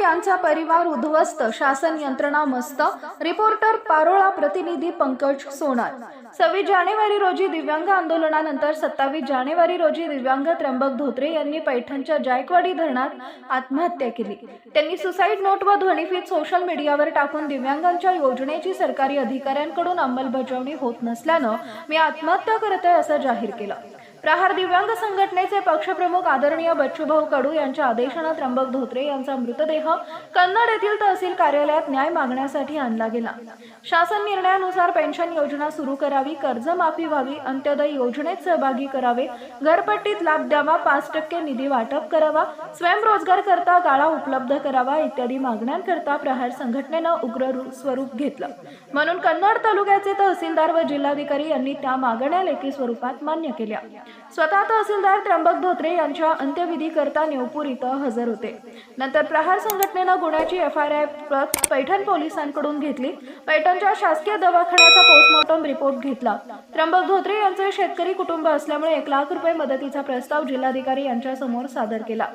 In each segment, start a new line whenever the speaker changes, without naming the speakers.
यांचा परिवार उद्ध्वस्त शासन यंत्रणा मस्त रिपोर्टर पारोळा प्रतिनिधी पंकज सोनार. सव्वीस जानेवारी रोजी दिव्यांग आंदोलनानंतर सत्तावीस जानेवारी रोजी दिव्यांग त्र्यंबक धोत्रे यांनी पैठणच्या जायकवाडी धरणात आत्महत्या केली. त्यांनी सुसाईड नोट व ध्वनिफीत सोशल मीडियावर टाकून दिव्यांगांच्या योजनेची सरकारी अधिकाऱ्यांकडून अंमलबजावणी होत नसल्यानं मी आत्महत्या करत आहे असं जाहीर केलं. प्रहार दिव्यांग संघटनेचे पक्षप्रमुख आदरणीय बच्चूभाऊ कडू यांच्या आदेशानं त्र्यंबक धोत्रे यांचा मृतदेह कन्नड येथील तहसील कार्यालयात न्याय मागण्यासाठी आणला गेला. शासन निर्णयानुसार पेन्शन योजना सुरू करावी कर्जमाफी व्हावी अंत्योदय योजनेत सहभागी करावे घरपट्टीत लाभ द्यावा पाच टक्के निधी वाटप करावा स्वयंरोजगार करता गाळा उपलब्ध करावा इत्यादी मागण्यांकरता प्रहार संघटनेनं उग्र स्वरूप घेतलं. म्हणून कन्नड तालुक्याचे तहसीलदार व जिल्हाधिकारी यांनी त्या मागण्या लेखी स्वरूपात मान्य केल्या. स्वतः तहसीलदार त्र्यंबक धोत्रे यांच्या अंत्यविधी करता नेवपूर इथं हजर होते. नंतर प्रहार संघटनेनं गुन्ह्याची एफ आय आर प्रत पैठण पोलिसांकडून घेतली. पैठणच्या शासकीय दवाखान्याचा पोस्टमॉर्टम रिपोर्ट घेतला. त्र्यंबक धोत्रे यांचे शेतकरी कुटुंब असल्यामुळे एक लाख रुपये मदतीचा प्रस्ताव जिल्हाधिकारी यांच्या समोर सादर केला.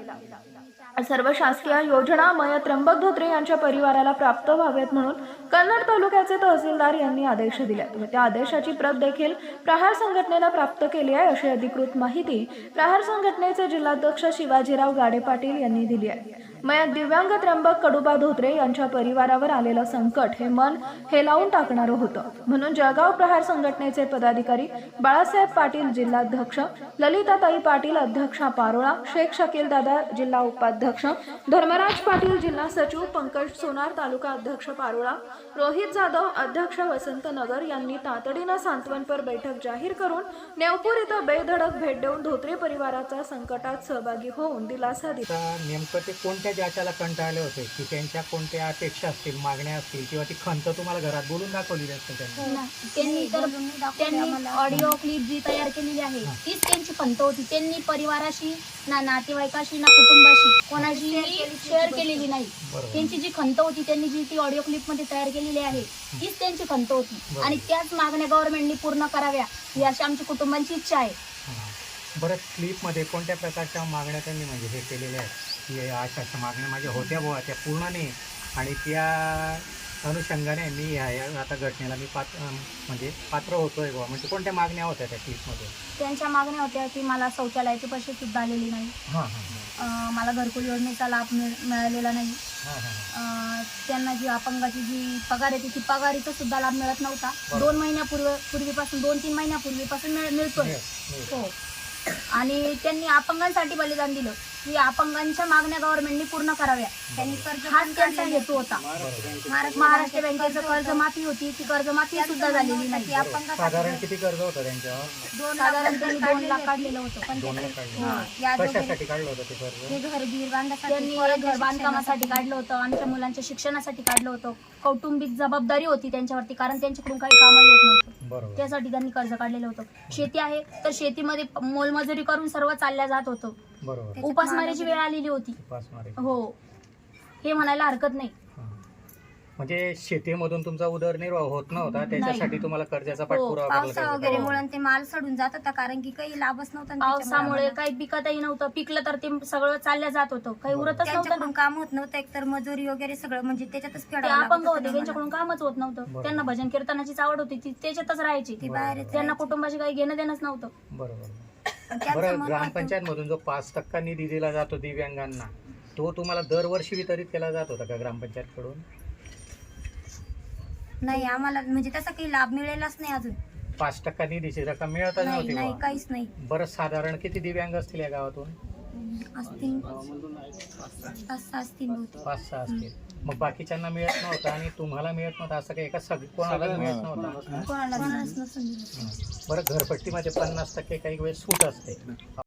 सर्व शासकीय योजनामय त्र्यंबक धोत्रे यांच्या परिवाराला प्राप्त व्हावेत म्हणून कन्नड तालुक्याचे तहसीलदार यांनी आदेश दिले. व त्या आदेशाची प्रत देखील प्रहार संघटनेला प्राप्त केली आहे अशी अधिकृत माहिती प्रहार संघटनेचे जिल्हाध्यक्ष शिवाजीराव गाडे पाटील यांनी दिली आहे. मया दिव्यांग त्र्यंबक कडुबा धोत्रे यांच्या परिवारावर आलेलं संकट हे मन हेलावून टाकणारं होतं. म्हणून जळगाव प्रहार संघटनेचे पदाधिकारी बाळासाहेब पाटील जिल्हाध्यक्ष ललिताताई पाटील अध्यक्षा पारोळा शेख शकीलदादा जिल्हा उपाध्यक्ष धर्मराज पाटील जिल्हा सचिव पंकज सोनार तालुका अध्यक्ष पारोळा रोहित जाधव अध्यक्ष वसंत नगर यांनी तातडीनं सांत्वनपर बैठक जाहीर करून नेवपूर इथं बेधडक भेट देऊन धोत्रे परिवाराचा संकटात सहभागी होऊन दिलासा दिला.
नेमकं ते कोणत्या जाच्याला कंटाळले होते की त्यांच्या कोणत्या अपेक्षा असतील मागण्या असतील किंवा ती खंत तुम्हाला घरात बोलून दाखवली असते त्यांनी?
त्यांनी तर त्यांनी ऑडिओ क्लिप जी तयार केलेली आहे तीच त्यांची खंत होती. त्यांनी परिवाराशी ना नातेवाईकाशी ना कुटुंबाशी कोणाशी शेअर केलेली नाही. त्यांची जी खंत होती त्यांनी जी ती ऑडिओ क्लिपमध्ये तयार केलेली आहे तीच त्यांची खंत होती. आणि त्याच मागण्या गव्हर्नमेंटनी पूर्ण कराव्या ही अशी आमच्या कुटुंबांची इच्छा आहे.
हां. बरं क्लिपमध्ये कोणत्या प्रकारच्या मागण्या त्यांनी म्हणजे हे केलेल्या आहेत? की अशा अशा मागण्या माझ्या होत्या बुवा त्या पूर्ण नाही. आणि त्या अनुषंगाने मी ह्या या- आता घटनेला मी पात्र म्हणजे पात्र होतोय बुवा. म्हणजे कोणत्या मागण्या होत्या त्या क्लिपमध्ये
त्यांच्या मागण्या होत्या की मला शौचालयाचे पैसे सुद्धा आलेले नाही.
हां हां
अं, मला घरकुल योजनेचा लाभ मिळ- मिळालेला नाही.
हां हां
अं, त्यांना जी अपंगाची जी पगार येते ती पगारीचा सुद्धा लाभ मिळत नव्हता.
बरोबर.
दोन महिन्यापूर्वी पूर्वीपासून दोन तीन महिन्यापूर्वीपासून मिळ- मिळतोय. हो. आणि त्यांनी अपंगांसाठी बलिदान दिलं. की अपंगांच्या मागण्या गव्हर्नमेंटनी पूर्ण कराव्या. त्यांनी कर्ज हाच त्यांचा हेतू होता. महाराष्ट्र बँकेचं कर्जमाफी होती. ती कर्जमाफी सुद्धा झालेली नाही.
साधारण किती कर्ज होतं त्यांच्यावर?
साधारण त्यांनी दोन लाख काढलेलं होतं. पण
दोन लाख काढलं
हा, या दोघांनी-
कशासाठी काढलं होतं ते कर्ज?
हे घर गिर त्यांनी घर बांधकामासाठी काढलं होतं. आमच्या मुलांच्या शिक्षणासाठी काढलं होतं. कौटुंबिक जबाबदारी होती त्यांच्यावरती कारण त्यांच्याकडून काही कामही होत नव्हतं.
बरोबर.
त्यासाठी त्यांनी कर्ज काढलेलं होतं. शेती आहे तर शेतीमध्ये मोलमजुरी करून सर्व चालल्या जात होतं.
बरोबर.
उपासमारीची वेळ आलेली होती.
उपासमारी.
हो. हे म्हणायला हरकत नाही.
म्हणजे शेतीमधून तुमचा उदरनिर्वाह होत नव्हता त्याच्यासाठी तुम्हाला कर्जाचा पाठपुरावा करायला
पावसा वगैरे. मुळे ते माल सडून जात होता कारण की काही लाभच नव्हता ना
पावसामुळे
त्याच्यामुळे
काही पिकतही नव्हतं पिकलं तर ते सगळं चालल्या जात होतं काही उरतच नव्हतं
त्यांच्याकडून. काम होत नव्हतं एकतर मजुरी वगैरे सगळं म्हणजे त्याच्यातच
ते
फेडावं लागत
अपंग
होतं
होते
ना
त्यांच्याकडून कामच होत नव्हतं
बरोबर.
त्यांना भजन कीर्तनाचीच आवड होती ती त्याच्यातच राहायची
ती बाहेरच
त्यांना. कुटुंबाशी काही घेणं देणंच नव्हतं
बरोबर
आणि त्यांचं
बरं
मन
ग्रामपंचायत मधून जो पाच टक्का निधी दिला जातो दिव्यांगांना तो तुम्हाला दरवर्षी वितरित केला जात होता का ग्रामपंचायत कडून
होतं. नाही आम्हाला म्हणजे त्याचा काही लाभ मिळेलाच नाही अजून.
पाच टक्का निधीची रक्कम मिळतच
नाही
नव्हती
नाही
बुवा.
काहीच नाही.
बरं साधारण किती दिव्यांग असतील या गावातून?
असतील. पाच सहा असतील बहुतेक.
पाच सहा असतील. मग बाकीच्यांना मिळत नव्हतं आणि तुम्हाला मिळत नव्हतं असं काही एका सग कोणाला मिळत नव्हतं.
कोणालाच नसून दिलं.
बरं घरपट्टीमध्ये पन्नास टक्के काही वेळेस सूट असते.